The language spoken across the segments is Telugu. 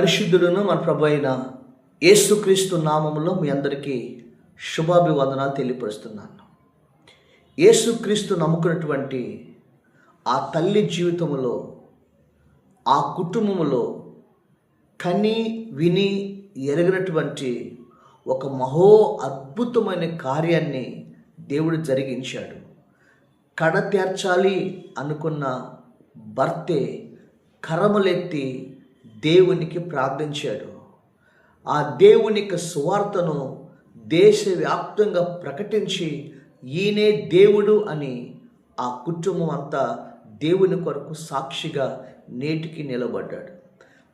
పరిశుద్ధుడును మన ప్రభు అయిన యేసుక్రీస్తు నామములో మీ అందరికీ శుభాభివందనాలు తెలియపరుస్తున్నాను. యేసుక్రీస్తు నమ్ముకున్నటువంటి ఆ తల్లి జీవితంలో ఆ కుటుంబంలో కని విని ఎరగినటువంటి ఒక మహో అద్భుతమైన కార్యాన్ని దేవుడు జరిగించాడు. కడ తీర్చాలి అనుకున్న భర్తే కరములెత్తి దేవునికి ప్రార్థించాడు. ఆ దేవునికి సువార్తను దేశవ్యాప్తంగా ప్రకటించి ఈయనే దేవుడు అని ఆ కుటుంబం అంతా దేవుని కొరకు సాక్షిగా నేటికి నిలబడ్డాడు.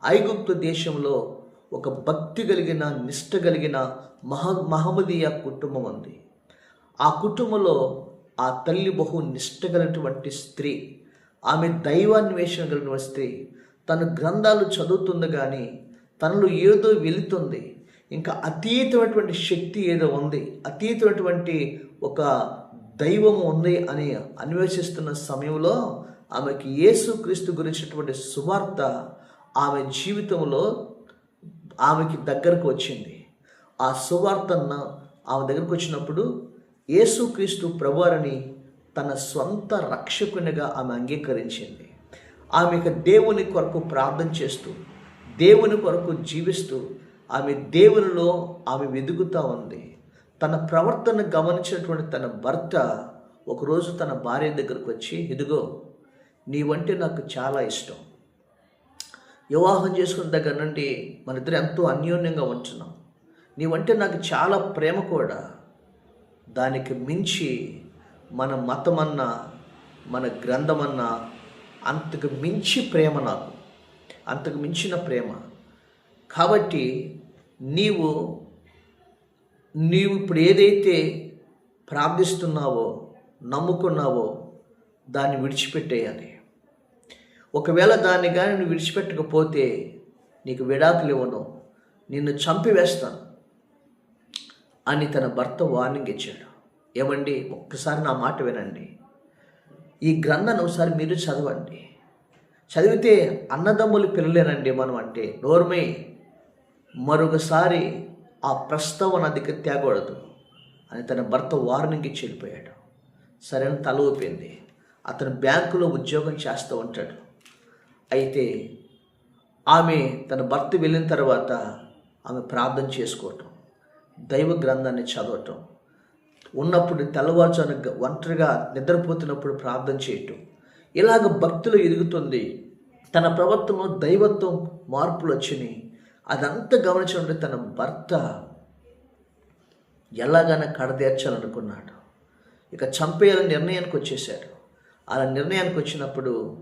ఐగుప్తు దేశంలో ఒక భక్తి కలిగిన నిష్ట కలిగిన మహ మహమ్మదీయ కుటుంబం ఉంది. ఆ కుటుంబంలో ఆ తల్లి బహు నిష్ట కలిగినటువంటి స్త్రీ ఆమె దైవాన్వేషణ కలిగిన స్త్రీ తన గ్రంథాలు చదువుతుంది కానీ తనలో ఏదో వెళుతుంది. ఇంకా అతీతమైనటువంటి శక్తి ఏదో ఉంది. అతీతమైనటువంటి ఒక దైవం ఉంది అని అన్వేషిస్తున్న సమయంలో ఆమెకి యేసుక్రీస్తు గురించినటువంటి సువార్త ఆమె జీవితంలో ఆమెకి దగ్గరకు వచ్చింది. ఆ సువార్తను ఆమె దగ్గరకు వచ్చినప్పుడు యేసుక్రీస్తు ప్రభువారిని తన సొంత రక్షకునిగా ఆమె అంగీకరించింది. ఆమె దేవుని కొరకు ప్రార్థన చేస్తూ దేవుని కొరకు జీవిస్తూ ఆమె దేవునిలో ఆమె వెదుగుతూ ఉంది. తన ప్రవర్తన గమనించినటువంటి తన భర్త ఒకరోజు తన భార్య దగ్గరకు వచ్చి ఇదిగో నీవంటే నాకు చాలా ఇష్టం. వివాహం చేసుకున్న దగ్గర నుండి మన ఇద్దరు ఎంతో అన్యోన్యంగా ఉంటున్నాం. నీవంటే నాకు చాలా ప్రేమ కూడా. దానికి మించి మన మతమన్నా మన గ్రంథమన్నా అంతకు మించి ప్రేమ నాకు. అంతకు మించిన ప్రేమ. కాబట్టి నీవు నీవు ఇప్పుడు ఏదైతే ప్రార్థిస్తున్నావో నమ్ముకున్నావో దాన్ని విడిచిపెట్టేయాలి. ఒకవేళ దాన్ని కానీ నువ్వు విడిచిపెట్టకపోతే నీకు విడాకులు ఇవ్వను. నిన్ను చంపివేస్తాను అని తన భర్త వార్నింగ్ ఇచ్చాడు. ఏమండి? ఒక్కసారి నా మాట వినండి. ఈ గ్రంథాన్ని ఒకసారి మీరు చదవండి. చదివితే అన్నదమ్ములు పిల్లలేనండి మనం అంటే. నోర్మే. మరొకసారి ఆ ప్రస్తావన దగ్గర తేకూడదు. అని తన భర్త వార్నింగ్కి చెడిపోయాడు సరైన తల ఊపింది. అతను బ్యాంకులో ఉద్యోగం చేస్తూ ఉంటాడు. అయితే ఆమె తన భర్త వెళ్ళిన తర్వాత ఆమె ప్రార్థన చేసుకోవటం దైవ గ్రంథాన్ని చదవటం ఉన్నప్పుడు తెల్లవారుజాను ఒంటరిగా నిద్రపోతున్నప్పుడు ప్రార్థన చేయటం ఇలాగ భక్తులు ఎదుగుతుంది. తన ప్రవర్తనలో దైవత్వం మార్పులు వచ్చినాయి అదంతా గమనించినట్టు తన భర్త ఎలాగైనా కడదేర్చాలనుకున్నాడు ఇక చంపేయాలని నిర్ణయానికి వచ్చేసాడు అలా నిర్ణయానికి వచ్చినప్పుడు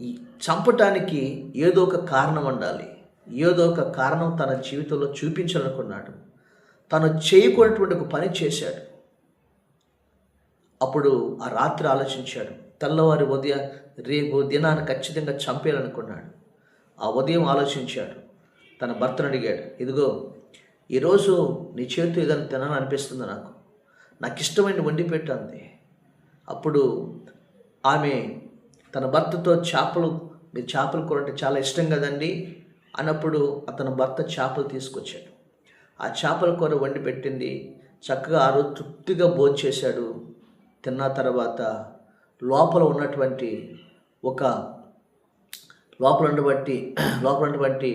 ఈ చంపటానికి ఏదో ఒక కారణం ఉండాలి. ఏదో ఒక కారణం తన జీవితంలో చూపించాలనుకున్నాడు. తను చేయకూడనటువంటి ఒక పని చేశాడు. అప్పుడు ఆ రాత్రి ఆలోచించాడు. తెల్లవారి ఉదయం రేపు దినాన్ని ఖచ్చితంగా చంపేయాలనుకున్నాడు. ఆ ఉదయం ఆలోచించాడు. తన భర్తను అడిగాడు ఇదిగో ఈరోజు నీ చేతితో ఏదైనా తినాలని అనిపిస్తుంది నాకు? నాకు ఇష్టమైన వండి పెట్టంది అప్పుడు ఆమె తన భర్తతో చేపలు మీరు చేపలు కూర అంటే చాలా ఇష్టం కదండి అన్నప్పుడు అతను భర్త చేపలు తీసుకొచ్చాడు. ఆ చేపల కూర వండి పెట్టింది. చక్కగా ఆ రోజు తృప్తిగా భోంచేశాడు తిన్న తర్వాత లోపల ఉన్నటువంటి ఒక లోపల ఉన్నటువంటి లోపల ఉన్నటువంటి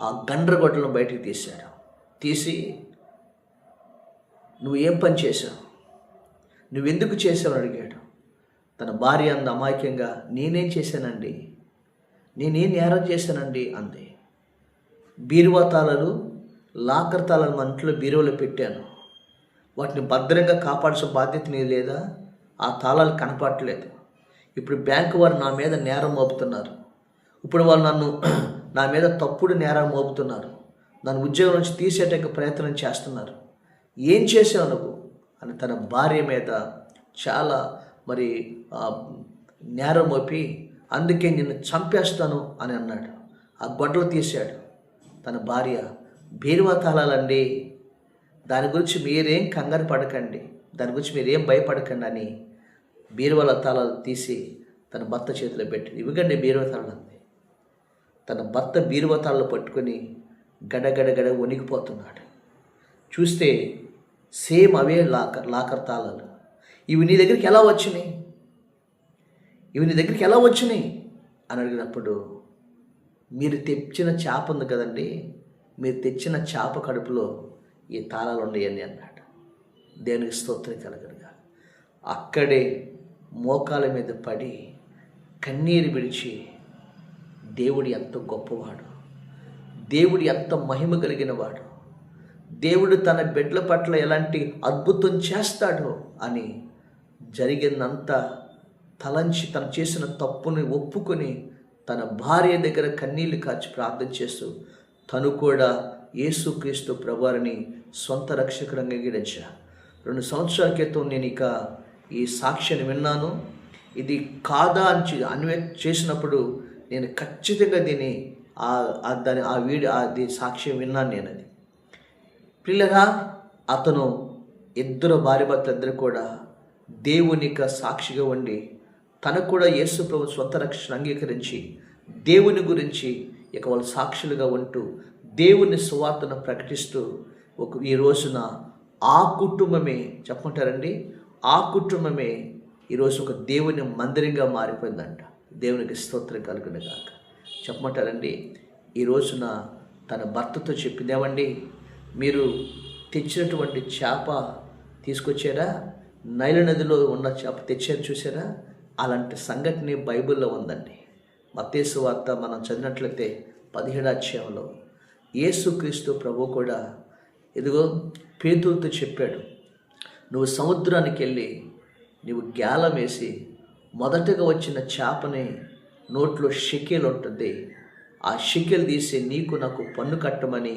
ఆ గండ్రగొడ్డలను బయటికి తీశాడు తీసి నువ్వు ఏం పని చేశావు? నువ్వెందుకు చేసావు అడిగాడు. తన భార్య అంద అమాయకంగా నేనేం చేశానండి? నేనేం నేరం చేశానండి? అంది. బీరువా తాళాలు లాకర్ తాళాలు మన ఇంట్లో బీరువాలో పెట్టాను. వాటిని భద్రంగా కాపాడాల్సిన బాధ్యత నీ లేదా? ఆ తాళాలు కనపడట్లేదు. ఇప్పుడు బ్యాంకు వారు నా మీద నేరం మోపుతున్నారు. ఇప్పుడు వాళ్ళు నన్ను నా మీద తప్పుడు నేరం మోపుతున్నారు. నన్ను ఉద్యోగం నుంచి తీసేటకు ప్రయత్నం చేస్తున్నారు. ఏం చేసావు నువ్వు? అని తన భార్య మీద చాలా మరి నేరం మోపి అందుకే నిన్ను చంపేస్తాను అని అన్నాడు. ఆ గొడ్డలు తీశాడు. తన భార్య బీరువా తాళాలండి. దాని గురించి మీరేం కంగారు పడకండి. దాని గురించి మీరేం భయపడకండి అని బీరువాల తాళాలు తీసి తన భర్త చేతిలో పెట్టి ఇవ్వగండి బీరువ తాళాలు అంది. తన భర్త బీరువతాళ్ళు పట్టుకొని గడగడగడ వణికిపోతున్నాడు. చూస్తే సేమ్ అవే లాకర్ లాకర్ తాళాలు. ఇవి నీ దగ్గరికి ఎలా వచ్చినాయి? ఇవి నీ దగ్గరికి ఎలా వచ్చినాయి? అని అడిగినప్పుడు మీరు తెచ్చిన చేప ఉంది కదండి మీరు తెచ్చిన చేప కడుపులో ఈ తాళాలు ఉన్నాయని అన్నాడు. దేవునికి స్తోత్రం కలగడుగా అక్కడే మోకాల మీద పడి కన్నీరు విడిచి దేవుడు ఎంత గొప్పవాడు దేవుడు ఎంత మహిమ కలిగిన వాడు దేవుడు తన బిడ్డల పట్ల ఎలాంటి అద్భుతం చేస్తాడో అని జరిగిందంతా తలంచి తను చేసిన తప్పుని ఒప్పుకొని తన భార్య దగ్గర కన్నీళ్ళు కాచి ప్రార్థన చేస్తూ తను కూడా యేసుక్రీస్తు ప్రభువారిని సొంత రక్షకుడు అంగీకరించా రెండు సంవత్సరాల క్రితం నేను ఇక ఈ సాక్ష్యాన్ని విన్నాను. ఇది కాదా అని అన్వయ అన్వే చేసినప్పుడు నేను ఖచ్చితంగా దీన్ని ఆ- దాని ఆ వీడియో అది సాక్ష్యం విన్నాను నేను అది. పిల్లగా అతను ఇద్దరు భార్య భర్తలు ఇద్దరు కూడా దేవునిక సాక్షిగా ఉండి తనకు కూడా యేసు ప్రభు స్వంత రక్షణ అంగీకరించి దేవుని గురించి ఇక వాళ్ళు సాక్షులుగా ఉంటూ దేవుని సువార్తను ప్రకటిస్తూ ఒక ఈ రోజున ఆ కుటుంబమే చెప్పమంటారండి? ఆ కుటుంబమే ఈరోజు ఒక దేవుని మందిరంగా మారిపోయిందంట. దేవునికి స్తోత్రం కలుగును కాక చెప్పమంటారండి? ఈ రోజున తన భర్తతో చెప్పిందేమండి మీరు తెచ్చినటువంటి చేప తీసుకొచ్చారా? నైల నదిలో ఉన్న చేప తెచ్చారు చూసారా? అలాంటి సంఘటన బైబిల్లో ఉందండి. మతేసు వార్త మనం చదివినట్లయితే పదిహేడు అధ్యాయంలో యేసుక్రీస్తు ప్రభు కూడా ఇదిగో పేతులతో చెప్పాడు నువ్వు సముద్రానికి వెళ్ళి నువ్వు గ్యాలం వేసి మొదటగా వచ్చిన చేపని నోట్లో షెకెల్ ఉంటుంది. ఆ షెకెల్ తీసి నీకు నాకు పన్ను కట్టమని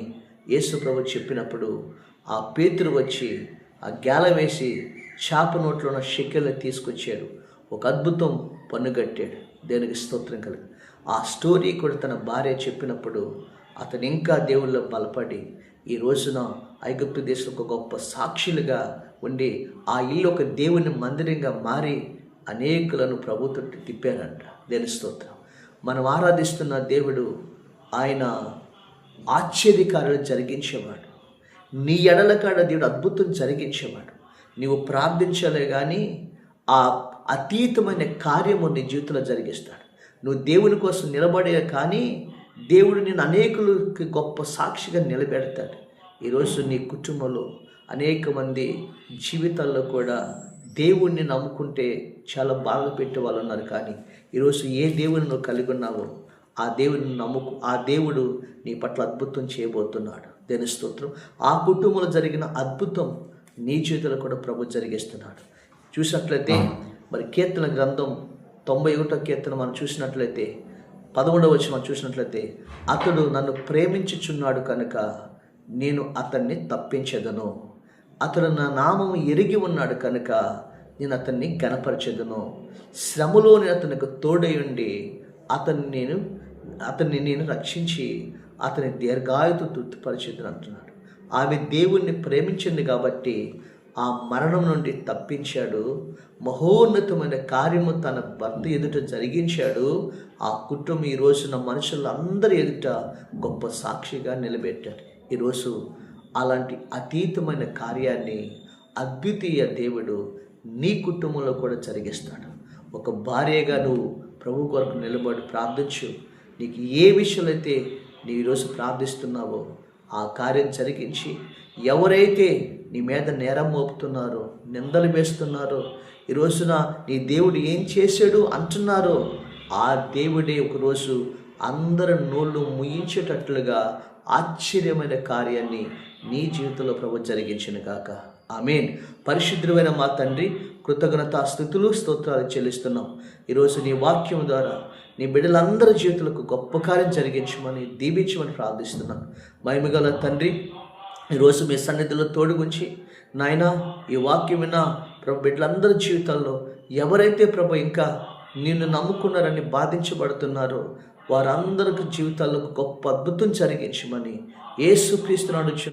యేసు ప్రభు చెప్పినప్పుడు ఆ పేతురు వచ్చి ఆ గ్యాలం వేసి చేప నోట్లో ఉన్న షెకెల్ని తీసుకొచ్చాడు. ఒక అద్భుతం పన్ను కట్టాడు. దేనికి స్తోత్రం కలిగి ఆ స్టోరీ కూడా తన భార్య చెప్పినప్పుడు అతను ఇంకా దేవుళ్ళు బలపడి ఈ రోజున ఐగుప్తు దేశంలో ఒక గొప్ప సాక్షులుగా ఉండి ఆ ఇల్లు ఒక దేవుని మందిరంగా మారి అనేకులను ప్రభుత్వం తిప్పారంట. దేని స్తోత్రం. మనం ఆరాధిస్తున్న దేవుడు ఆయన ఆశ్చర్యకారులు జరిగించేవాడు. నీ ఎడల కాడ దేవుడు అద్భుతం జరిగించేవాడు. నీవు ప్రార్థించలే కానీ ఆ అతీతమైన కార్యము నీ జీవితంలో జరిగిస్తాడు. నువ్వు దేవుని కోసం నిలబడే కానీ దేవుడు నేను అనేకులకి గొప్ప సాక్షిగా నిలబెడతాడు. ఈరోజు నీ కుటుంబంలో అనేక మంది జీవితాల్లో కూడా దేవుణ్ణి నమ్ముకుంటే చాలా బాగా పెట్టే వాళ్ళు ఉన్నారు. కానీ ఈరోజు ఏ దేవుని నువ్వు కలిగి ఉన్నావో ఆ దేవుని నమ్ముకు ఆ దేవుడు నీ పట్ల అద్భుతం చేయబోతున్నాడు. దేని స్తోత్రం. ఆ కుటుంబంలో జరిగిన అద్భుతం నీ జీవితంలో కూడా ప్రభు జరిగిస్తున్నాడు. చూసినట్లయితే మరి కీర్తన గ్రంథం తొంభై ఒకటో కీర్తన మనం చూసినట్లయితే పదమూడవ వచ్చి మనం చూసినట్లయితే అతడు నన్ను ప్రేమించుచున్నాడు కనుక నేను అతన్ని తప్పించదను. అతడు నా నామము ఎరిగి ఉన్నాడు కనుక నేను అతన్ని గణపరచదును శ్రమలో నేను అతనికి తోడై ఉండి అతన్ని నేను అతన్ని నేను రక్షించి అతని దీర్ఘాయుతు తృప్తిపరిచేదని అంటున్నాడు. ఆమె దేవుణ్ణి ప్రేమించింది కాబట్టి ఆ మరణం నుండి తప్పించాడు. మహోన్నతమైన కార్యము తన భర్త ఎదుట జరిగించాడు. ఆ కుటుంబం ఈ రోజున మనుషులందరి ఎదుట గొప్ప సాక్షిగా నిలబెట్టాడు ఈరోజు అలాంటి అతీతమైన కార్యాన్ని అద్వితీయ దేవుడు నీ కుటుంబంలో కూడా జరిగిస్తాడు. ఒక భార్యగా నువ్వు ప్రభు కొరకు నిలబడి ప్రార్థించు. నీకు ఏ విషయంలో అయితే నీ ఈరోజు ప్రార్థిస్తున్నావో ఆ కార్యం జరిగించి ఎవరైతే నీ మీద నేరం మోపుతున్నారో నిందలు వేస్తున్నారో ఈ రోజున నీ దేవుడు ఏం చేశాడు అంటున్నారో ఆ దేవుడే ఒకరోజు అందరి నోళ్ళు ముయించేటట్లుగా ఆశ్చర్యమైన కార్యాన్ని నీ జీవితంలో ప్రభు జరిగించిన కాక ఆమెన్. పరిశుద్ధమైన మా తండ్రి కృతజ్ఞత స్థుతులు స్తోత్రాలు చెల్లిస్తున్నాం. ఈరోజు నీ వాక్యం ద్వారా నీ బిడ్డలందరి జీవితాలకు గొప్ప కార్యం జరిగించమని దీవించమని ప్రార్థిస్తున్నాను మహిమగల తండ్రి ఈరోజు మీ సన్నిధిలో తోడుగుంచి నాయన ఈ వాక్యం విన్న ప్రభు బిడ్డలందరి జీవితాల్లో ఎవరైతే ప్రభు ఇంకా నిన్ను నమ్ముకున్నారని బాధించబడుతున్నారు. వారందరికి జీవితాల్లో గొప్ప అద్భుతం జరిగించమని యేసుక్రీస్తునాడు